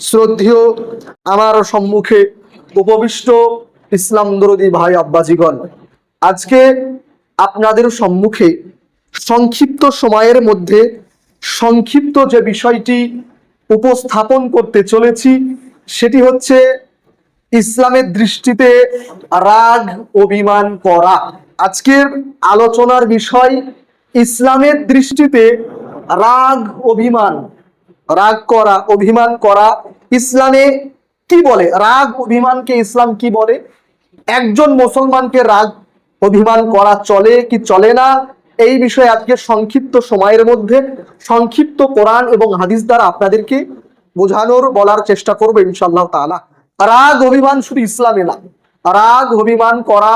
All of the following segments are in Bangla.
শ্রদ্ধেয় আমার সম্মুখে উপবিষ্ট ইসলাম দরদি ভাই আব্বাজিগণ, আজকে আপনাদের সম্মুখে সংক্ষিপ্ত সময়ের মধ্যে সংক্ষিপ্ত যে বিষয়টি উপস্থাপন করতে চলেছি, সেটি হচ্ছে ইসলামের দৃষ্টিতে রাগ, অভিমান করা। আজকের আলোচনার বিষয় ইসলামের দৃষ্টিতে রাগ, অভিমান। রাগ করা, অভিমান করা। ইসলামে কি বলে? রাগ, অভিমানকে ইসলাম কি বলে? একজন মুসলমানকে রাগ, অভিমান করা চলে কি চলে না? এই বিষয়ে আজকে সংক্ষিপ্ত সময়ের মধ্যে সংক্ষিপ্ত কোরআন এবং হাদিস দ্বারা আপনাদেরকে বোঝানোর, বলার চেষ্টা করব ইনশাল্লাহ তাআলা। রাগ, অভিমান শুধু ইসলামে না। রাগ, অভিমান করা,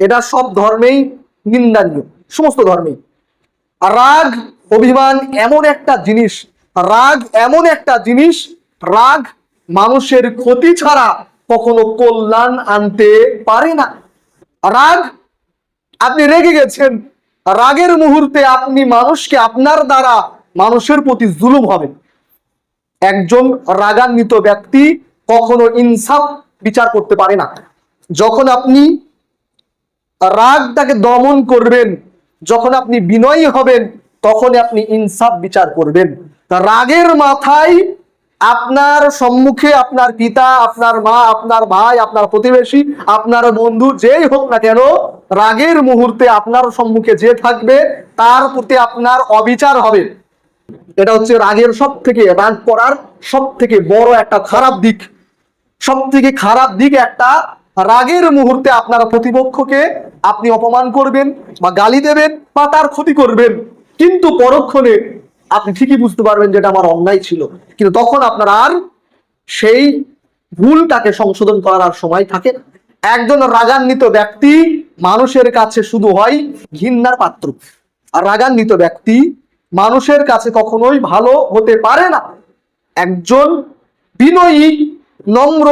এটা সব ধর্মেই নিন্দানীয়, সমস্ত ধর্মেই। রাগ, অভিমান এমন একটা জিনিস রাগ এমন একটা জিনিস, রাগ মানুষের ক্ষতি ছাড়া কখনো কল্যাণ আনতে পারে না। রাগ, আপনি রেগে গেছেন, রাগের মুহূর্তে আপনি মানুষকে আপনার দ্বারা মানুষের প্রতি জুলুম হবে। একজন রাগান্বিত ব্যক্তি কখনো ইনসাফ বিচার করতে পারে না। যখন আপনি রাগটাকে দমন করবেন, যখন আপনি বিনয়ী হবেন তখন আপনি ইনসাফ বিচার করবেন। তা রাগের মাথায় আপনার সম্মুখে আপনার পিতা, আপনার মা, আপনার ভাই, আপনার প্রতিবেশী, আপনার বন্ধু যেই হোক না কেন, রাগের মুহূর্তে আপনার সম্মুখে যে থাকবে, তার প্রতি আপনার অবিচার হবে। এটা হচ্ছে রাগের সব থেকে রাগ করার সব থেকে বড় একটা খারাপ দিক। সব থেকে খারাপ দিক একটা, রাগের মুহূর্তে আপনার প্রতিপক্ষকে আপনি অপমান করবেন বা গালি দেবেন বা তার ক্ষতি করবেন। কিন্তু পরক্ষণে আপনি ঠিকই বুঝতে পারবেন যেটা আমার অন্যায় ছিল। কিন্তু তখন আপনার আর সেই ভুলটাকে সংশোধন করার আর সময় থাকে একজন রাগান্বিত ব্যক্তি মানুষের কাছে শুধু হয় ঘৃণার পাত্র। আর রাগান্বিত ব্যক্তি মানুষের কাছে কখনোই ভালো হতে পারে না। একজন বিনয়ী, নম্র,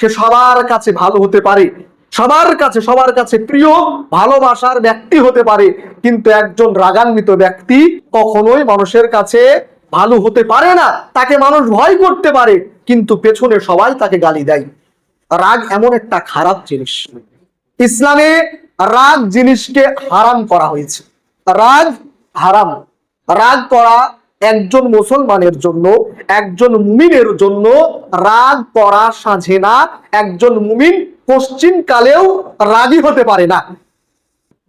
সে সবার কাছে ভালো হতে পারে। সবার কাছে সবার কাছে প্রিয়, ভালোবাসার ব্যক্তি হতে পারে। কিন্তু একজন রাগান্বিত ব্যক্তি কখনোই মানুষের কাছে ভালো হতে পারে না। তাকে মানুষ ভয় করতে পারে, কিন্তু পেছনে সবাই তাকে গালি দেয়। রাগ এমন একটা খারাপ জিনিস। ইসলামে রাগ জিনিসকে হারাম করা হয়েছে। রাগ হারাম। রাগ করা একজন মুসলমানের জন্য, একজন মুমিনের জন্য রাগ করা সাঝে না একজন মুমিন পশ্চিম কালেও রাগী হতে পারে না।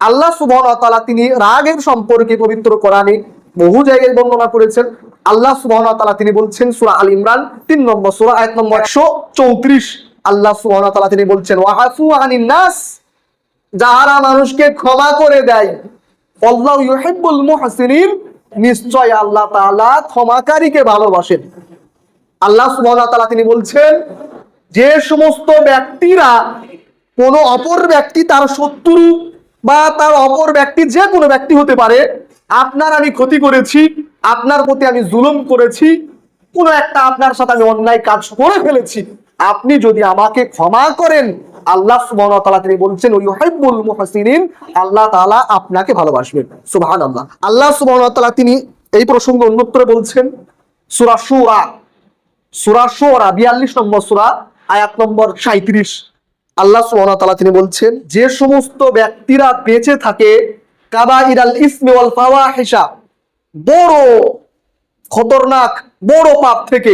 আল্লাহ সুবহানাহু ওয়া তাআলা তিনি রাগের সম্পর্কে পবিত্র কোরআনে বহু জায়গায় বর্ণনা করেছেন। আল্লাহ সুবহানাহু ওয়া তাআলা তিনি বলছেন, সূরা আল ইমরান 3 নম্বর, সূরা আয়াত নম্বর 134 আল্লাহ সুবহানাহু ওয়া তাআলা তিনি বলছেন ওয়াহাফু আনিন নাস যাহারা মানুষকে ক্ষমা করে দেয়। আল্লাহু ইউহিব্বুল মুহসিনিন নিশ্চয় আল্লাহ তাআলা ক্ষমাকারীকে ভালোবাসেন। আল্লাহ ওয়া তিনি বলছেন, যে সমস্ত ব্যক্তিরা কোন অপর ব্যক্তি তার শত্রু বা তার অপর ব্যক্তি যে কোনো ব্যক্তি হতে পারে, আপনার আমি ক্ষতি করেছি, আপনার প্রতি আমি জুলুম করেছি, কোনো একটা আপনার সাথে আমি অন্যায় কাজ করে ফেলেছি, আপনি যদি আমাকে ক্ষমা করেন আল্লাহ সুবহানাহু তিনি বলছেন ওই মুহসিনিন আল্লাহ তাআলা আপনাকে ভালোবাসবেন। সুবহানাল্লাহ। আল্লাহ সুবহানাহু তাআলা তিনি এই প্রসঙ্গে অন্যত্র বলছেন, সূরা শুরা সূরা শুরা 42 নম্বর সূরা, আয়াত নম্বর 37 আল্লাহ সুবহানাহু তাআলা তিনি বলছেন, যে সমস্ত ব্যক্তিরা বেঁচে থাকে, কাবাইরাল ইসমি ওয়াল ফাওয়াহিশা, বড় খতরনাক, বড় পাপ থেকে,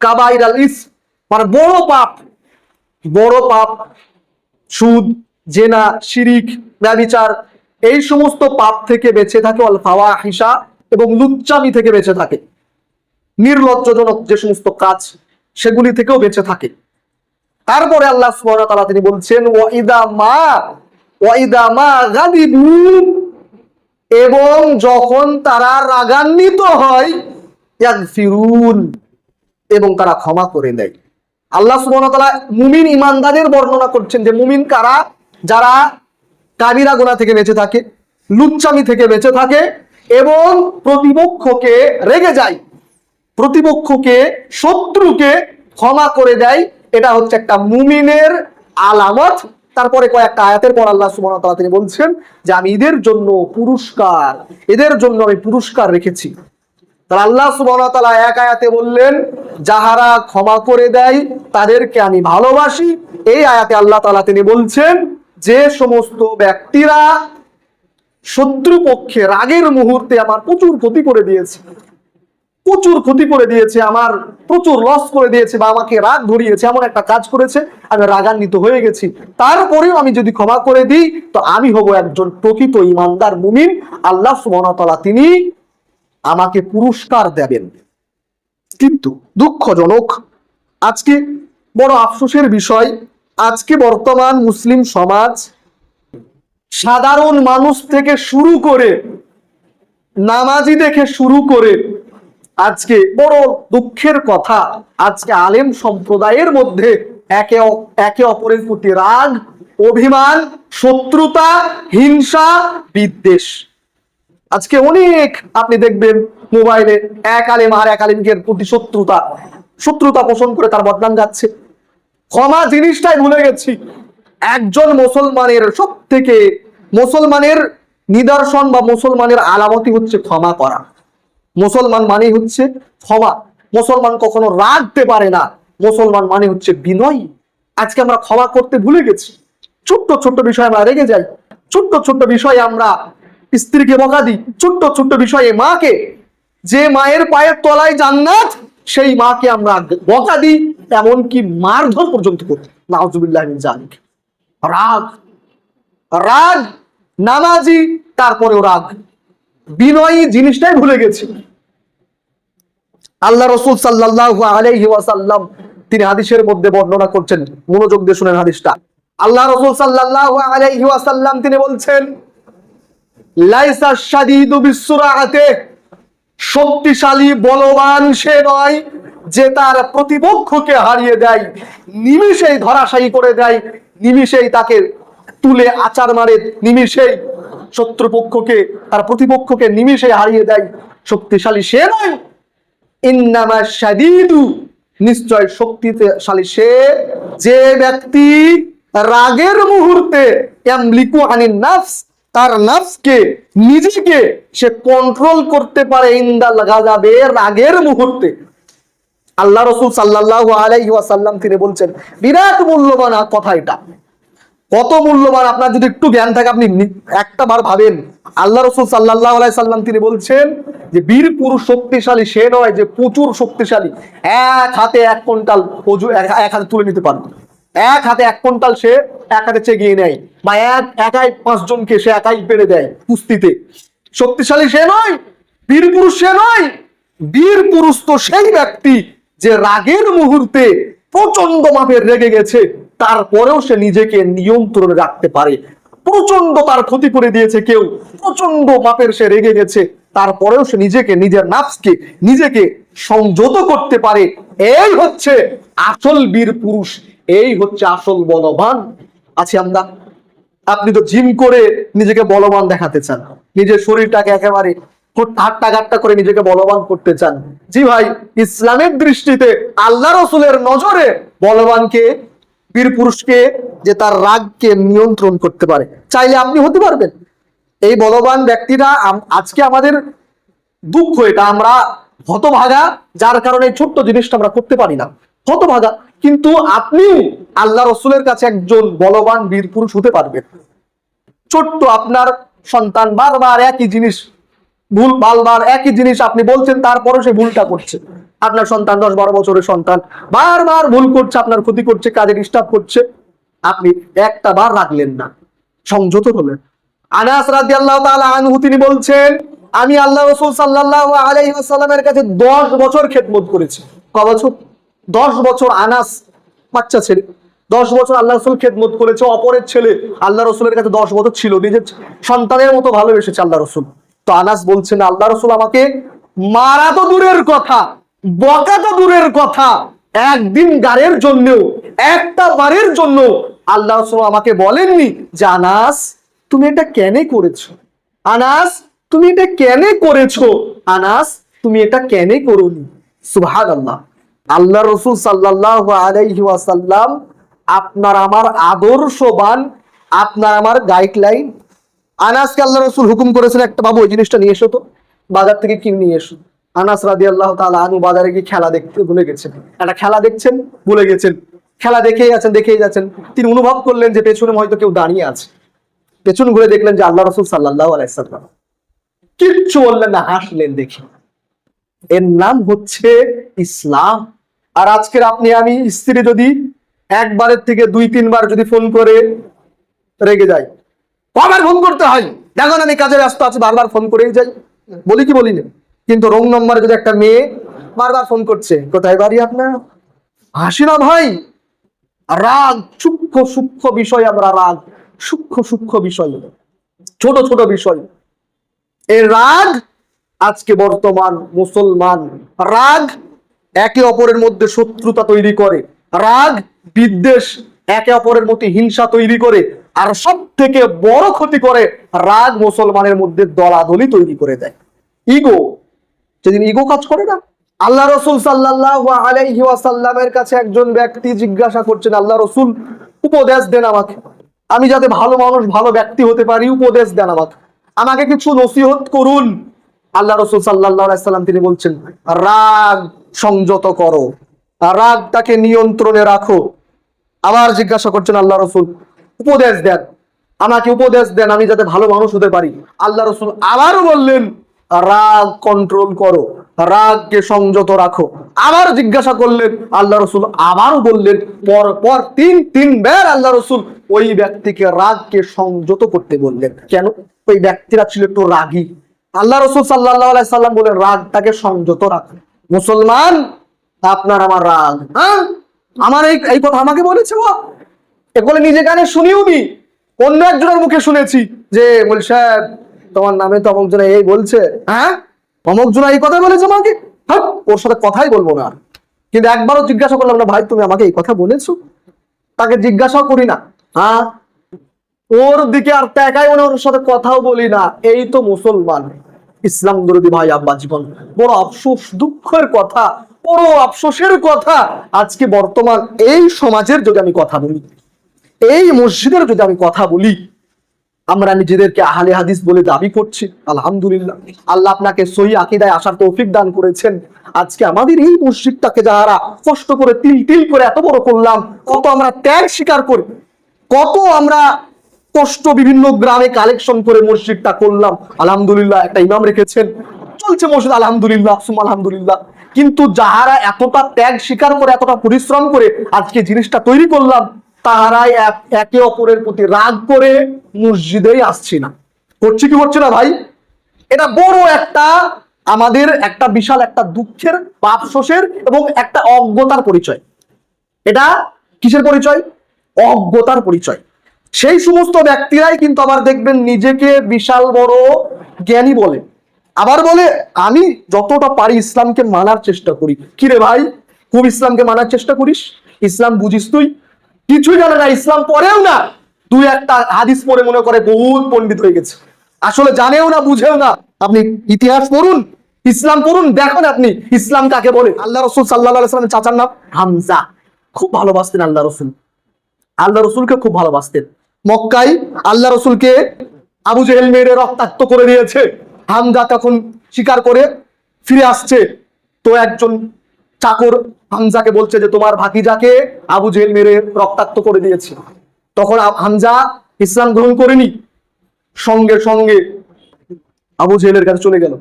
কাবাইরাল ইস মানে বড় পাপ বড় পাপ, সুদ, জেনা, শিরিক ব্যভিচার এই সমস্ত পাপ থেকে বেঁচে থাকে অল ফাওয়াহিশা এবং লুচ্চামি থেকে বেঁচে থাকে। নির্লজ্জজনক যে সমস্ত কাজ সেগুলি থেকেও বেঁচে থাকে। তারপরে আল্লাহ সুবহানাহু তিনি বলছেন, ওয়াইদা মা ওয়াইদা মা গাদিবু। এবং যখন তারা রাগান্বিত হয়, ইয়াগফিরুন এবং তারা ক্ষমা করে দেয়। আল্লাহ তাআলা মুমিন ইমানদারের বর্ণনা করছেন যে মুমিন কারা? যারা কাবিরা গোনা থেকে বেঁচে থাকে, লুচ্চামি থেকে বেঁচে থাকে এবং প্রতিপক্ষকে রেগে যায়। প্রতিপক্ষকে, শত্রুকে ক্ষমা করে দেয়। এটা হচ্ছে একটা মুমিনের আলামত। তারপরে কয়েকটা আয়াতের পর আল্লাহ তাআলা তিনি বলছেন যে, আমি এদের জন্য পুরস্কার, এদের জন্য আমি পুরস্কার রেখেছি। তাহলে আল্লাহ ওয়া এক আয়াতে বললেন, যাহারা ক্ষমা করে দেয়, তাদেরকে আমি ভালোবাসি। এই আয়াতে আল্লাহ তাআলা তিনি বলছেন, যে সমস্ত ব্যক্তিরা শত্রুপক্ষে রাগের মুহূর্তে আমার প্রচুর ক্ষতি করে দিয়েছে, প্রচুর ক্ষতি করে দিয়েছে, আমার প্রচুর লস করে দিয়েছে বা আমাকে রাগ ধরিয়েছে, এমন একটা কাজ করেছে, আমি রাগান্বিত হয়ে গেছি। তারপরেও আমি যদি ক্ষমা করে দিই, তো আমি হব একজন প্রকৃত ইমানদার মুমিন। আল্লাহ সুবহানাহু তিনি আমাকে পুরস্কার দেবেন। কিন্তু দুঃখজনক, আজকে বড় আফসোসের বিষয়, আজকে বর্তমান মুসলিম সমাজ সাধারণ মানুষ থেকে শুরু করে, নামাজি দেখে শুরু করে, আজকে বড় দুঃখের কথা, আজকে আলেম সম্প্রদায়ের মধ্যে একে একে অপরের প্রতি রাগ, অভিমান, শত্রুতা, হিংসা, বিদ্বেষ। আজকে অনেক আপনি দেখবেন মোবাইলে এক আলেম আর এক আলেমকের প্রতি শত্রুতা শত্রুতা পোষণ করে তার বদনাম যাচ্ছে। ক্ষমা জিনিসটাই ভুলে গেছি। একজন মুসলমানের সব থেকে মুসলমানের নিদর্শন বা মুসলমানের আলামতি হচ্ছে ক্ষমা করা। মুসলমান মানে হচ্ছে ক্ষমা। মুসলমান কখনো রাগতে পারে না। মুসলমান মানে হচ্ছে বিনয়। আজকে আমরা ক্ষমা করতে ভুলে গেছি। ছোট্ট ছোট্ট বিষয়ে আমরা রেগে যাই। ছোট্ট ছোট্ট বিষয়ে আমরা স্ত্রীকে বকা দিই। ছোট্ট ছোট্ট বিষয়ে মাকে, যে মায়ের পায়ের তলায় জান্নাত, সেই মাকে আমরা বকা দিই, এমনকি মারধর পর্যন্ত করি নাউজুবিল্লাহ মিন জালিক রাগ রাগ, নামাজি, তারপরেও রাগ। বিনয়ী জিনিসটাই ভুলে গেছি। আল্লাহ রসুল সাল্লাল্লাহু আলাইহি ওয়াসাল্লাম তিনি হাদিসের মধ্যে বর্ণনা করছেন। মনোযোগ দিয়ে শুনেন হাদিসটা। আল্লাহ রসুল সাল্লাল্লাহু আলাইহি ওয়াসাল্লাম তিনি বলছেন লাইসা শাদীদু বিসুরাআতে শক্তিশালী, বলবান সে নয় যে তার প্রতিপক্ষকে হারিয়ে দেয়, নিমিষেই ধরাশায়ী করে দেয়, নিমিষেই তাকে তুলে আচার মারে, নিমিষেই শত্রুপক্ষকে, তার প্রতিপক্ষকে নিমিষে হারিয়ে দেয়। শক্তিশালী সে নয়, ইন্নামা শাদীদু। নিশ্চয় শক্তিশালী সে যে ব্যক্তি রাগের মুহূর্তে ইয়ামলিকু আনিন নাফস তার নাফসকে নিজেকে সে কন্ট্রোল করতে পারে ইন্দাল গাজাবে রাগের মুহূর্তে। আল্লাহ রসুল সাল্লাল্লাহু আলাইহি ওয়াসাল্লাম তিনি বলছেন, বিরাট মূল্যবান কথা এটা। কত মূল্যবান, আপনার যদি একটু জ্ঞান থাকে, আপনি একটা বার ভাবেন। আল্লাহ রসুল সাল্লাহ সাল্লাম তিনি বলছেন যে, বীর পুরুষ শক্তিশালী সে নয় যে প্রচুর শক্তিশালী। এক হাতে এক কুইন্টাল এক হাতে তুলে নিতে পারবে। এক হাতে এক কুইন্টাল সে এক হাতে চেগিয়ে নেয় বা এক, একাই পাঁচজনকে সে একাই পেরে দেয় কুস্তিতে। শক্তিশালী সে নয়, বীর পুরুষ সে নয়, বীর পুরুষ তো সেই ব্যক্তি যে রাগের মুহূর্তে প্রচণ্ড মাপের রেগে গেছে, তারপরেও সে নিজেকে নিয়ন্ত্রণে রাখতে পারে। প্রচণ্ড তার ক্ষতি করে দিয়েছে কেউ প্রচণ্ড মাপের সে রেগে গেছে, তারপরেও সে নিজেকে, নিজের নাফসকে, নিজেকে সংযত করতে পারে। এই হচ্ছে আসল বীর পুরুষ এই হচ্ছে আসল বলবান। আছি আমরা, আপনি তো জিম করে নিজেকে বলবান দেখাতে চান। নিজের শরীরটাকে একেবারে হাট্টা গাট্টা করে নিজেকে বলবান করতে চান। জি ভাই, ইসলামের দৃষ্টিতে আল্লাহ রসুলের নজরে বলবানকে, বীর পুরুষকে যে তার রাগকে নিয়ন্ত্রণ করতে পারে। চাইলে আপনি হতে পারবেন। এই বলবান ব্যক্তিরা আজকে আমাদের দুঃখ এটা, আমরা হতভাগা, যার কারণে ছোট্ট জিনিসটা আমরা করতে পারি না। হতভাগা। কিন্তু আপনি আল্লাহ রসুলের কাছে একজন বলবান বীর পুরুষ হতে পারবেন। ছোট্ট আপনার সন্তান বারবার একই জিনিস, ভুল, বারবার একই জিনিস আপনি বলছেন, তারপরও সে ভুলটা করছে। আপনার সন্তান, দশ বারো বছরের সন্তান, বারবার ভুল করছে, আপনার ক্ষতি করছে, কাজে ডিস্টার্ব করছে। আপনি একটা বার রাখলেন না, সংযত হলেন। আনাস রাদিয়াল্লাহু তাআলা আনহু তিনি বলছেন, আমি আল্লাহ রাসূল সাল্লাল্লাহু আলাইহি কাছে 10 বছর খেদমত করেছি। ক বছর? 10 বছর আনাস বাচ্চা ছেলে। দশ বছর আল্লাহ রসুল খেদমত করেছে, অপরের ছেলে আল্লাহ রসুলের কাছে দশ বছর ছিল। নিজের সন্তানের মতো ভালোবেসেছে আল্লাহ রসুল। তো আনাস বলছেন আল্লাহ রসুল আমাকে মারা তো দূরের কথা, বকা তো দূরের কথা। একদিন গাড়ের জন্যও, একটা বারের জন্য আল্লাহ রসুল আমাকে বলেননি যে, আনাস, তুমি এটা কেন করেছ? আনাস, তুমি এটা কেন করেছ? আনাস, তুমি এটা কেন করোনি? সুবহান আল্লাহ আল্লাহ রসুল সাল্লাহ আলাইহি আপনার আমার আদর্শবান, আপনার আমার গাইডলাইন আনাসকে আল্লাহ রসুল হুকুম করেছেন, একটা বাবু, ওই জিনিসটা নিয়ে এসো তো, বাজার থেকে কিনে নিয়ে এসো। আনাস রাদি আল্লাহ তালা আনু বাজারে গিয়ে খেলা দেখতে ভুলে গেছেন। একটা খেলা দেখছেন, ভুলে গেছেন। খেলা দেখেই আছেন, দেখেই যাচ্ছেন। তিনি অনুভব করলেন যে পেছনে হয়তো কেউ দাঁড়িয়ে আছে। পেছন ঘুরে দেখলেন যে আল্লাহ রসুল সাল্লাহ আলাইসাল্লাম কিচ্ছু বললেন না, হাসলেন দেখি। এর নাম হচ্ছে ইসলাম। আর আজকের আপনি আমি স্ত্রী যদি একবারের থেকে দুই, তিনবার যদি ফোন করে রেগে যাই, কবার ফোন করতে হয়। দেখুন আমি কাজে ব্যস্ত আছি, বারবার ফোন করেই যাই। বলি কি বলি না কিন্তু রং নম্বরে যদি একটা মেয়ে বারবার ফোন করছে, কোথায় বাড়ি আপনার? হাসি না ভাই। রাগ, সূক্ষ্ম সূক্ষ্ম বিষয় আমরা রাগ, সূক্ষ্ম সূক্ষ্ম বিষয়। ছোট ছোট বিষয়। এই রাগ আজকে বর্তমান মুসলমান রাগ একে অপরের মধ্যে শত্রুতা তৈরি করে। রাগ, বিদ্বেষ একে অপরের মধ্যে হিংসা তৈরি করে। আর সব থেকে বড় ক্ষতি করে, রাগ মুসলমানের মধ্যে দলাদলি তৈরি করে দেয়। ইগো যেদিন ইগো কাজ করে না? আল্লাহ রসুল সাল্লাহ আলাইহি ওয়াসাল্লামের কাছে একজন ব্যক্তি জিজ্ঞাসা করছেন, আল্লাহ রসুল, উপদেশ দেন আমাকে। আমি যাতে ভালো মানুষ, ভালো ব্যক্তি হতে পারি, উপদেশ দেন আমাকে। আমাকে কিছু নসিহত করুন। আল্লাহ রসুল সাল্লাহ সাল্লাম তিনি বলছেন, রাগ সংযত করো। আর রাগটাকে নিয়ন্ত্রণে রাখো। আবার জিজ্ঞাসা করছেন আল্লাহ রসুল, উপদেশ দেন। আমাকে উপদেশ দেন, আমি যাতে ভালো মানুষ হতে পারি। আল্লাহ রসুল আবারও বললেন, রাগ কন্ট্রোল করো, রাগকে সংযত রাখো। আবার জিজ্ঞাসা করলেন, আল্লাহ রসুল আবারও বললেন, পর পর তিন তিন তিনবার আল্লাহ রসুল ওই ব্যক্তিকে রাগকে সংযত করতে বললেন। কেন? ওই ব্যক্তিরা ছিল একটু রাগী। আল্লাহ রসুল সাল্লাহ সাল্লাম বলেন রাগটাকে সংযত রাখো। মুসলমান আপনার আমার রাগ হ্যাঁ? আমার এই এই কথা আমাকে বলেছে ও। এগুলো নিজে গানে শুনিও নি। অন্য একজনের মুখে শুনেছি যে, বল সাহেব, তোমার নামে তো অমুক জনা এই বলছে হ্যাঁ? অমুক জনা এই কথা বলেছে আমাকে। হ্যাঁ ওর সাথে কথাই বলব না। কিন্তু একবারও জিজ্ঞাসা করলাম না, ভাই, তুমি আমাকে এই কথা বলেছ? তাকে জিজ্ঞাসাও করি না হ্যাঁ? ওর দিকে আর তাকাই ওর সাথে কথাও বলি না। এই তো মুসলমান। ইসলাম দরদি ভাই, আব্বা জীবন। বড় আফসোস, দুঃখের কথা, বড় আফসোসের কথা। আজকে বর্তমান এই সমাজের যদি আমি কথা বলি, এই মসজিদের যদি আমি কথা বলি, আমরা নিজেদেরকে আহলে হাদিস বলে দাবি করছি। আলহামদুলিল্লাহ। আল্লাহ আপনাকে সহি আকিদায় আসার তৌফিক দান করেছেন। আজকে আমাদের এই মসজিদটাকে যারা কষ্ট করে তিল তিল করে এত বড় করলাম, কত আমরা ত্যাগ স্বীকার করি, কত আমরা কষ্ট বিভিন্ন গ্রামে কালেকশন করে মসজিদটা করলাম। আলহামদুলিল্লাহ একটা ইমাম রেখেছেন। চলছে মসজিদ, আলহামদুলিল্লাহ সুম আলহামদুলিল্লাহ। কিন্তু যাহারা এতটা ত্যাগ স্বীকার করে, এতটা পরিশ্রম করে আজকে জিনিসটা তৈরি করলাম, তাহারাই একে অপরের প্রতি রাগ করে মসজিদেই আসছি না। করছি কি, করছে না ভাই? এটা বড় একটা আমাদের একটা বিশাল একটা দুঃখের, পাপশোষের এবং একটা অজ্ঞতার পরিচয়। এটা কিসের পরিচয়? অজ্ঞতার পরিচয়। সেই সমস্ত ব্যক্তিরাই কিন্তু আবার দেখবেন নিজেকে বিশাল বড় জ্ঞানী বলে। আবার বলে, আমি যতটা পারি ইসলামকে মানার চেষ্টা করি। কি রে ভাই? খুব ইসলামকে মানার চেষ্টা করিস? ইসলাম বুঝিস তুই? কিছুই জানে না, ইসলাম পড়েও না। দুই একটা হাদিস পড়ে মনে করে বহুত পণ্ডিত হয়ে গেছে। আসলে জানেও না, বুঝেও না। আপনি ইতিহাস পড়ুন, ইসলাম পড়ুন, দেখুন আপনি ইসলাম কাকে বলে। আল্লাহ রসুল সাল্লাহ সাল্লামের চাচার নাম হামজা। খুব ভালোবাসতেন আল্লাহ রসুল। আল্লাহ রসুলকে খুব ভালোবাসতেন। মক্কাই আল্লাহ রসুলকে আবু জেহেল মেরে রক্তাক্ত করে দিয়েছে। হামজা তখন স্বীকার করে ফিরে আসছে। তো একজন চাকর হামজাকে বলছে যে, তোমার ভাতিজাকে আবু জেহেল মেরে রক্তাক্ত করে দিয়েছে। তখন হামজা ইসলাম গ্রহণ করেনি। সঙ্গে সঙ্গে আবু জেহেলের কাছে চলে গেল।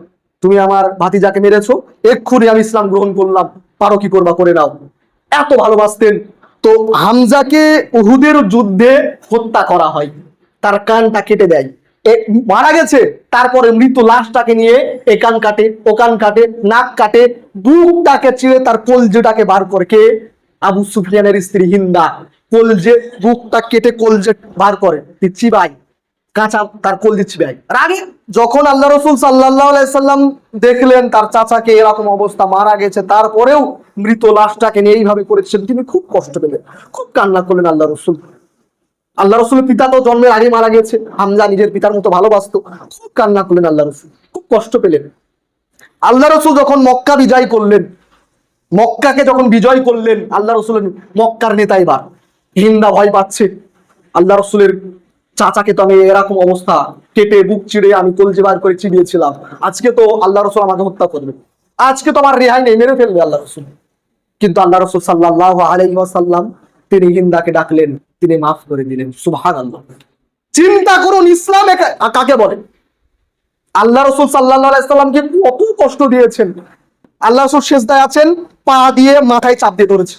তুমি আমার ভাতিজাকে মেরেছো, এক্ষুনি আমি ইসলাম গ্রহণ করলাম। পারো কি করবা, করে নাও। এত ভালোবাসতেন তো হামজাকে উহুদের যুদ্ধে হত্যা করা হয়। তার কানটা কেটে দেয়। মারা গেছে, তারপরে মৃত লাশটাকে নিয়ে এ কান কাটে, ও কান কাটে, নাক কাটে, বুকটাকে চিড়ে তার কলজেটাকে বার করে কে? আবু সুফিয়ানের স্ত্রী হিন্দা। কলজে, বুকটা কেটে কলজে বার করে। চিবাই কাঁচা তার কোল দিচ্ছি ভাই। আর আগে যখন আল্লাহ রসুল সাল্লাহ সাল্লাম দেখলেন তার চাচাকে এরকম অবস্থা, মারা গেছে, তারপরেও মৃত লাশটাকে নিয়ে এইভাবে করেছেন, তিনি খুব কষ্ট পেলেন, খুব কান্না করলেন আল্লাহ রসুল। আল্লাহ রসুলের পিতা তো জন্মের আগে মারা গেছে, হামজা নিজের পিতার মতো ভালোবাসতো, খুব কান্না করলেন আল্লাহ রসুল, খুব কষ্ট পেলেন। আল্লাহ রসুল যখন মক্কা বিজয় করলেন, মক্কাকে যখন বিজয় করলেন, আল্লাহ রসুলের মক্কার নেতা এবার, হিন্দা ভয় পাচ্ছে। আল্লাহ রসুলের চাচাকে তো আমি এরকম অবস্থা, কেটে বুক চিড়ে আমি কলজে বার করে চিবিয়েছিলাম। আজকে তো আল্লাহ রসুল আমাকে হত্যা করবে। আজকে তো আমার রেহাই নেই, মেরে ফেলবে আল্লাহ রসুল। কিন্তু আল্লাহ রসুল সাল্লাহ আলাইসাল্লাম তিনি হিন্দাকে ডাকলেন, তিনি মাফ করে দিলেন সুভান আল্লাহ চিন্তা করুন, ইসলাম কাকে বলে? আল্লাহ রসুল সাল্লাহামকে কত কষ্ট দিয়েছেন। আল্লাহ রসুল শেষদায় আছেন, পা দিয়ে মাথায় চাপ দিয়ে ধরেছে।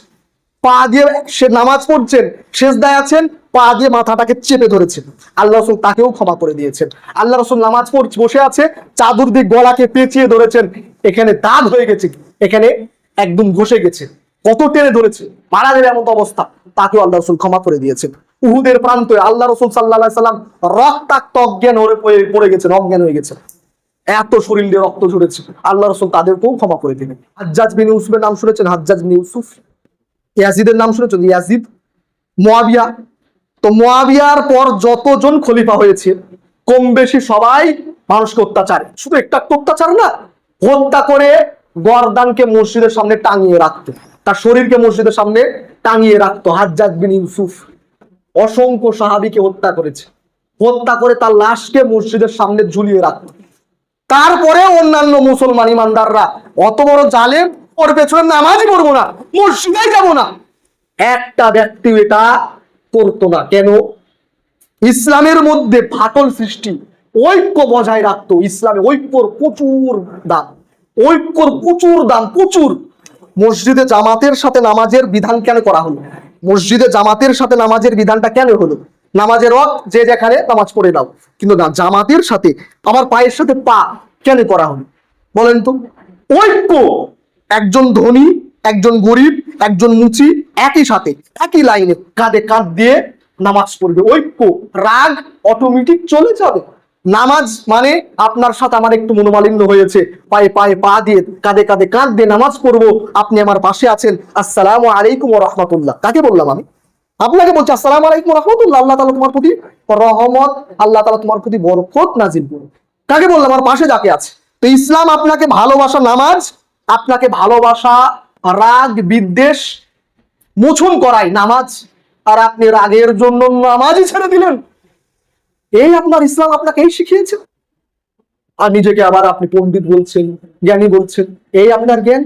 পা দিয়ে সে নামাজ পড়ছেন শেষদায় আছেন, পা দিয়ে মাথাটাকে চেপে ধরেছেন। আল্লাহ রসুল তাকেও ক্ষমা করে দিয়েছেন। আল্লাহ রসুল নামাজ পড়ছে বসে আছে, চাদর দিয়ে গলাকে পেঁচিয়ে ধরেছেন। এখানে দাগ হয়ে গেছে, এখানে একদম ঘষে গেছে। কত টেনে ধরেছে, মারা যাবে এমন অবস্থা। তাকেও আল্লাহ রসুল ক্ষমা করে দিয়েছেন। উহুদের প্রান্তে আল্লাহ রসুল সাল্লাহ সাল্লাম রক্তাক্ত অজ্ঞান হয়ে পড়ে- গেছেন, অজ্ঞান হয়ে গেছেন। এত শরীর দিয়ে রক্ত ঝরেছে, আল্লাহ রসুল তাদেরকেও ক্ষমা করে দিলেন। হাজ্জাজ বিন ইউসুফের নাম শুনেছেন? হাজ্জাজ বিন ইউসুফ। ইয়াজিদের নাম শুনেছ? Yazid, Muawiya. তো মোয়াবিয়ার পর যতজন খলিফা হয়েছে কম বেশি সবাই মানুষকে অত্যাচার। শুধু একটা অত্যাচার না, হত্যা করে গরদানকে মসজিদের সামনে টাঙিয়ে রাখতো। তার শরীরকে মসজিদের সামনে টাঙিয়ে রাখতো। হাজ্জাজ বিন ইউসুফ অসংখ্য সাহাবিকে হত্যা করেছে। হত্যা করে তার লাশকে মসজিদের সামনে ঝুলিয়ে রাখতো। তারপরে অন্যান্য মুসলমান ইমানদাররা, অত বড় জালেম ওর পেছনে নামাজই পড়ব না মসজিদে যাব না। একটা ব্যক্তি এটা করতো না। কেন? ইসলামের মধ্যে ফাটল সৃষ্টি। ঐক্য বজায় রাখতো ইসলামে। ঐক্যর প্রচুর দাম। ঐক্যর প্রচুর দাম, প্রচুর। মসজিদে জামাতের সাথে নামাজের বিধান কেন করা হলো? মসজিদে জামাতের সাথে নামাজের বিধানটা কেন হলো? নামাজের রক যে যেখানে নামাজ পড়ে দাও কিন্তু না, জামাতের সাথে, আমার পায়ের সাথে পা কেন করা হলো? বলেন তো। ঐক্য! একজন ধনী, একজন গরিব, একজন মুচি, একই সাথে একই লাইনে কাঁধে কাঁধ দিয়ে নামাজ পড়বে। ঐক্য, রাগ অটোমেটিক চলে যাবে। নামাজ মানে আপনার সাথে আমার একটু মনোমালিন্য হয়েছে। পায়ে পায়ে পা দিয়ে কাঁধে কাঁধে কাঁধ দিয়ে নামাজ পড়ব। আপনি আমার পাশে আছেন। আসসালামু আলাইকুম রহমতুল্লাহ। কাকে বললাম আমি? আপনাকে বলছি, আসসালাম আলাইকুম রহমতুল্লাহ। আল্লাহ তালা তোমার প্রতি রহমত, আল্লাহ তালা তোমার প্রতি বরকত করুন কাকে বললাম? আমার পাশে যাকে আছে। তো ইসলাম আপনাকে ভালোবাসা নামাজ আপনাকে ভালোবাসা, রাগ, বিদ্বেষ মোছন করায় নামাজ আর আপনি রাগের জন্য নামাজই ছেড়ে দিলেন। এই আপনার ইসলাম আপনাকে এই শিখিয়েছে। আর নিজেকে আবার আপনি পণ্ডিত বলছেন, জ্ঞানী বলছেন। এই আপনার জ্ঞান।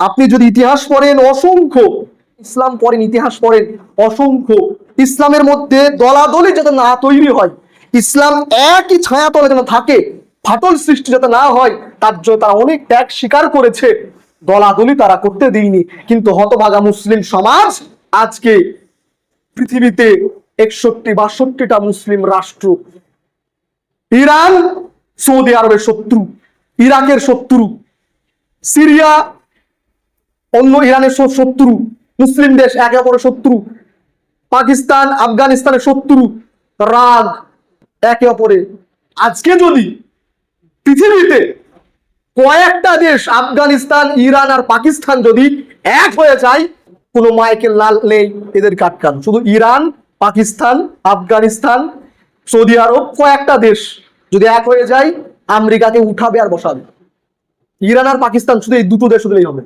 আপনি যদি ইতিহাস পড়েন, অসংখ্য। ইসলাম পড়েন, ইতিহাস পড়েন, অসংখ্য। ইসলামের মধ্যে দলাদলি যাতে না তৈরি হয়, ইসলাম একই ছায়া তলে যেন থাকে, ফাটল সৃষ্টি যাতে না হয় জন্য তারা অনেক ত্যাগ স্বীকার করেছে। দলাদলি তারা করতে দিইনি কিন্তু হতভাগা মুসলিম সমাজ আজকে পৃথিবীতে একষট্টি বাষট্টিটা মুসলিম রাষ্ট্র। ইরান, সৌদি আরবের শত্রু, ইরাকের শত্রু, সিরিয়া, অন্য ইরানের শত্রু, মুসলিম দেশ একে অপরের শত্রু, পাকিস্তান, আফগানিস্তানের শত্রু, রাগ একে অপরে আজকে যদি পৃথিবীতে কয়েকটা দেশ, আফগানিস্তান, ইরান আর পাকিস্তান যদি এক হয়ে যায়, কোনো মাইকেল লাল নেই এদের কাটকান শুধু Iran, Pakistan, Afghanistan, Saudi Arab, কয়েকটা দেশ যদি এক হয়ে যায়, আমেরিকাকে উঠাবে আর বসাবে। ইরান আর পাকিস্তান শুধু এই দুটো দেশ দিলেই হবে।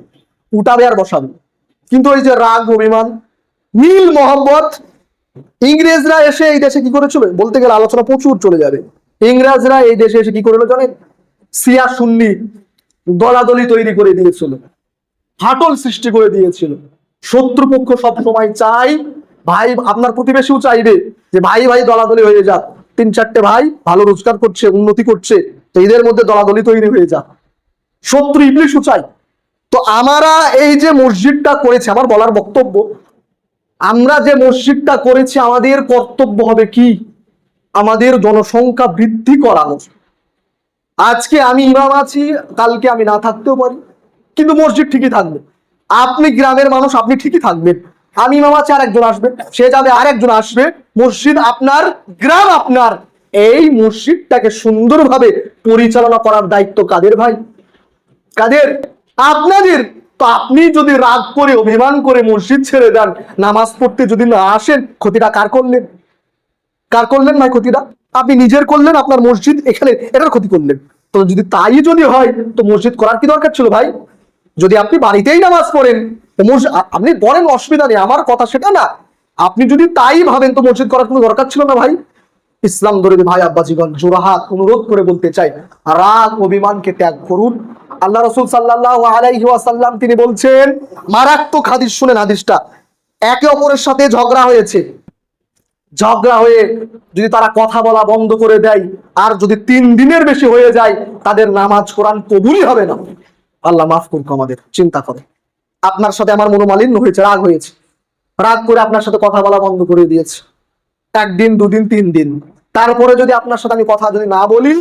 উঠাবে আর বসাবে। কিন্তু ওই যে রাগ, অভিমান, নীল মোহাম্মদ, ইংরেজরা এসে এই দেশে কি করেছিল? বলতে গেলে আলোচনা প্রচুর চলে যাবে। ইংরেজরা এই দেশে এসে কি করল জানেন? সিয়া সুন্নি দলাদলি তৈরি করে দিয়েছিল, ফাটল সৃষ্টি করে দিয়েছিল। শত্রুপক্ষ সব সময় চাই, ভাই, আপনার প্রতিবেশীও চাইবে যে ভাই ভাই দলাদলি হয়ে যাক। তিন চারটে ভাই ভালো রোজগার করছে, উন্নতি করছে, তো এদের মধ্যে দলাদলি তৈরি হয়ে যাক। শত্রু ইবলিশও চাই। তো আমরা এই যে মসজিদটা করেছে, আমার বলার বক্তব্য, আমরা যে মসজিদটা করেছি, আমাদের কর্তব্য হবে কি? আমাদের জনসংখ্যা বৃদ্ধি করানো আজকে আমি ইমাম আছি, কালকে আমি না থাকতেও পারি। কিন্তু মসজিদ ঠিকই থাকবে। আপনি গ্রামের মানুষ, আপনি ঠিকই থাকবেন। আমি ইমাম আছি আর একজন আসবে। সে যাবে, আরেকজন আসবে। মসজিদ আপনার, গ্রাম আপনার। এই মসজিদটাকে সুন্দরভাবে পরিচালনা করার দায়িত্ব কাদের ভাই? কাদের? আপনাদের। তো আপনি যদি রাগ করে, অভিমান করে মসজিদ ছেড়ে দেন, নামাজ পড়তে যদি না আসেন, ক্ষতিটা কার করলেন? কার করলেন ভাই ক্ষতিটা? আপনি নিজের করলেন, আপনার মসজিদ এখানে, এটার ক্ষতি করলেন। তো যদি তাই যদি হয়, তো মসজিদ করার কি দরকার ছিল ভাই? যদি আপনি বাড়িতেই নামাজ পড়েন আপনি বলেন অসুবিধা নেই, আমার কথা সেটা না। আপনি যদি তাই ভাবেন, তো মসজিদ করার কোনো দরকার ছিল না ভাই? ইসলাম ধরে ভাই আব্বাজিগণ জোরাহাত, অনুরোধ করে বলতে চাই, রাগ অভিমানকে ত্যাগ করুন। আল্লাহ রসুল সাল্লাহ তিনি বলছেন, মারাত্মক হাদিস শুনেন হাদিসটা। একে অপরের সাথে ঝগড়া হয়েছে। ঝগড়া হয়ে যদি তারা কথা বলা বন্ধ করে দেয়, আর যদি তিন দিনের বেশি হয়ে যায়, তাদের নামাজ কোরআন কবুলই হবে না। আল্লাহ মাফ করুক আমাদের, চিন্তা করে আপনার সাথে আমার মনোমালিন্য হয়েছে, রাগ হয়েছে। রাগ করে আপনার সাথে কথা বলা বন্ধ করে দিয়েছে। একদিন, দুদিন, তিন দিন। তারপরে যদি আপনার সাথে আমি কথা যদি না বলি,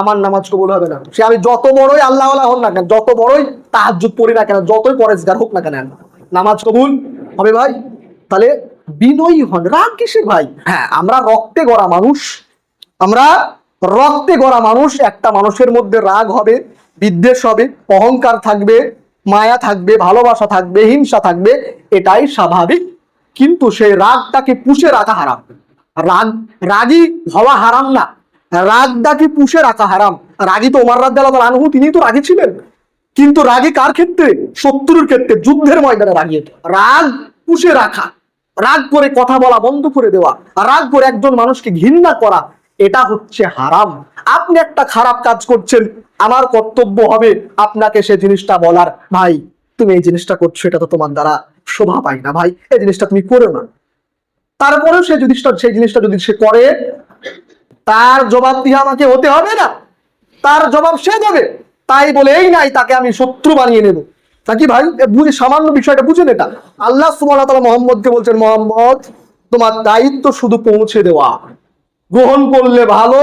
আমার নামাজ কবুল হবে না। সে আমি যত বড়ই আল্লাহ হোক না কেন, যত বড়ই তাহাজ্জুদ পড়ি না কেন, যতই পরেজগার হোক না কেন, নামাজ কবুল হবে ভাই? তাহলে বিনয়ী হন। রাগ কিসের ভাই? হ্যাঁ। আমরা রক্তে গড়া মানুষ। আমরা রক্তে গড়া মানুষ একটা মানুষের মধ্যে রাগ হবে বিদ্বেষ হবে অহংকার থাকবে মায়া থাকবে ভালোবাসা থাকবে হিংসা থাকবে এটাই স্বাভাবিক। কিন্তু সেই রাগটাকে পুষে রাখা হারাম। রাগ রাগী হওয়া হারাম না। রাগটাকে পুষে রাখা হারাম। রাগী তো ওমার রাজ্জাল আনহু তিনি তো রাগী ছিলেন। কিন্তু রাগী কার ক্ষেত্রে? শত্রুর ক্ষেত্রে যুদ্ধের ময়দানে রাগিয়ে রাগ পুষে রাখা। রাগ করে কথা বলা বন্ধ করে দেওয়া, রাগ করে একজন মানুষকে ঘৃণা করা, এটা হচ্ছে হারাম। আপনি একটা খারাপ কাজ করছেন, আমার কর্তব্য হবে আপনাকে সে জিনিসটা বলার। ভাই, তুমি এই জিনিসটা করছ, এটা তো তোমার দ্বারা শোভা পাই না ভাই, এই জিনিসটা তুমি করো না। তারপরেও সে জিনিসটা, সেই জিনিসটা যদি সে করে, তার জবাব দিয়ে আমাকে হতে হবে না। তার জবাব সে দেবে। তাই বলে, এই নাই, তাকে আমি শত্রু বানিয়ে নেব। নাকি ভাই? বুঝে, সামান্য বিষয়টা বুঝেন এটা। আল্লাহ ওয়া তাআলা মোহাম্মদকে বলছেন, মোহাম্মদ, তোমার দায়িত্ব শুধু পৌঁছে দেওয়া। গ্রহণ করলে ভালো,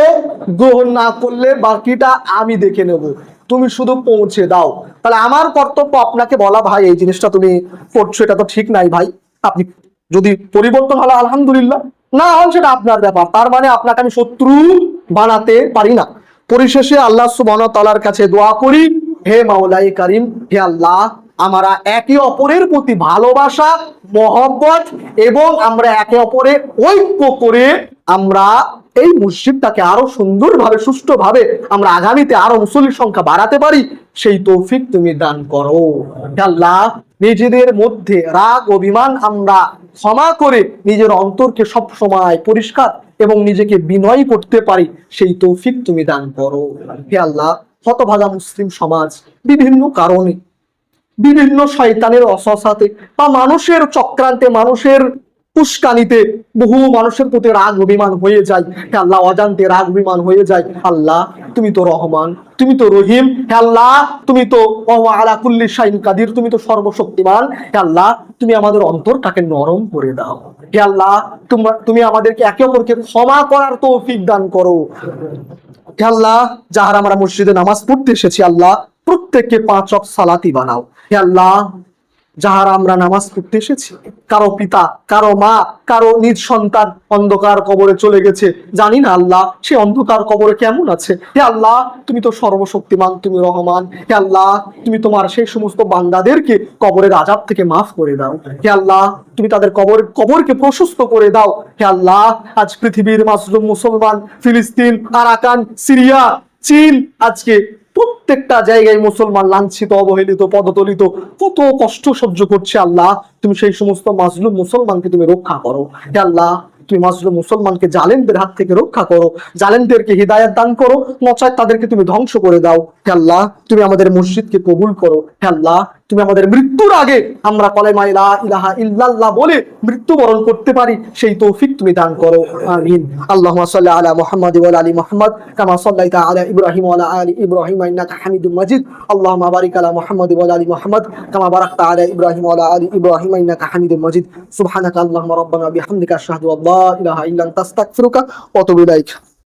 গ্রহণ না করলে বাকিটা আমি দেখে নেব। তুমি শুধু পৌঁছে দাও। তাহলে আমার কর্তব্য আপনাকে বলা ভাই, এই জিনিসটা তুমি করছ, এটা তো ঠিক নাই ভাই। আপনি যদি পরিবর্তন হলো, আলহামদুলিল্লাহ। না হন সেটা আপনার ব্যাপার। তার মানে আপনাকে আমি শত্রু বানাতে পারি না। পরিশেষে আল্লাহ সুবহানাহু ওয়া তাআলার কাছে দোয়া করি। হে মাওলাই কারিম, হে আল্লাহ, আমরা একে অপরের প্রতি ভালোবাসা, মহব্বত এবং আমরা একে অপরের ঐক্য করে আমরা এই মসজিদটাকে আরও সুন্দরভাবে, সুষ্ঠুভাবে আমরা আগামীতে আরও মুসল্লির সংখ্যা বাড়াতে পারি, সেই তৌফিক তুমি দান করো। আল্লাহ, নিজেদের মধ্যে রাগ, অভিমান আমরা ক্ষমা করে নিজের অন্তরকে সব সময় পরিষ্কার এবং নিজেকে বিনয় করতে পারি, সেই তৌফিক তুমি দান করো। আল্লাহ হতভাগা মুসলিম সমাজ বিভিন্ন কারণে, বিভিন্ন শয়তানের অসসাতে বা মানুষের চক্রান্তে, মানুষের উস্কানিতে বহু মানুষের প্রতি রাগ অভিমান হয়ে যায়। হে আল্লাহ, অজান্তে রাগ অভিমান হয়ে যায়। আল্লাহ, তুমি তো রহমান, তুমি তো রহিম। হে আল্লাহ, তুমি তো ওয়া আলা কুল্লি শাইন কাদির, তুমি তো সর্বশক্তিমান। হে আল্লাহ, তুমি আমাদের অন্তরটাকে নরম করে দাও। হে আল্লাহ তুমি আমাদেরকে একে অপরকে ক্ষমা করার তৌফিক দান করো। হে আল্লাহ, যাহারা আমরা মসজিদে নামাজ পড়তে এসেছি, আল্লাহ, প্রত্যেককে পাঁচ অক সালাতি বানাও। হে আল্লাহ যাহারা আমরা নামাজ পড়তে এসেছি, কারও পিতা, কারও মা, কারও নিজ সন্তান অন্ধকার কবরে চলে গেছে, জানি না আল্লাহ, সে অন্ধকার কবরে কেমন আছে? হে আল্লাহ, তুমি তো সর্বশক্তিমান, তুমি রহমান। হে আল্লাহ, তুমি তোমার সেই সমস্ত বান্দাদেরকে কবরের আজাব থেকে মাফ করে দাও। হে আল্লাহ, তুমি তাদের কবর, কবরকে প্রশস্ত করে দাও। হে আল্লাহ, আজ পৃথিবীর মাসলুম মুসলমান, ফিলিস্তিন, আরাকান, সিরিয়া, চীন, আজকে প্রত্যেকটা জায়গায় মুসলমান লাঞ্ছিত, অবহেলিত, পদতলিত, কত কষ্ট সহ্য করছে আল্লাহ। তুমি সেই সমস্ত মাজলুম মুসলমানকে তুমি রক্ষা করো। হে আল্লাহ, তুমি মাজলুম মুসলমানকে জালেনদের হাত থেকে রক্ষা করো। জালেনদেরকে হৃদায়ত দান করো নচায় তাদেরকে তুমি ধ্বংস করে দাও। হে আল্লাহ, তুমি আমাদের মসজিদকে কবুল করো। হে আল্লাহ তুমি আমাদের মৃত্যুর আগে আমরা কলেমা ইলা ইলাহা ইল্লাল্লাহ বলে মৃত্যুবরণ করতে পারি, সেই তৌফিক তুমি দান করো। আমিন। আল্লাহুম্মা সাল্লি আলা মুহাম্মাদ ওয়া আলা মুহাম্মাদ, কামা সাল্লাইতা আলা ইব্রাহিম ওয়া আলা ইব্রাহিম, ইন্নাকা হামিদুম মাজিদ। আল্লাহুম্মা বারিক আলা মুহাম্মাদ ওয়া আলা মুহাম্মাদ, কামা বারাকতা আলা ইব্রাহিম ওয়া আলা আলি ইব্রাহিম, ইন্নাকা হামিদুম মাজিদ। সুবহানাকা আল্লাহুম্মা রাব্বানা বিহামদিকা আশহাদু আল্লা ইলাহা ইল্লা আনতা আস্তাগফিরুকা ওয়া আতুবু ইলাইক।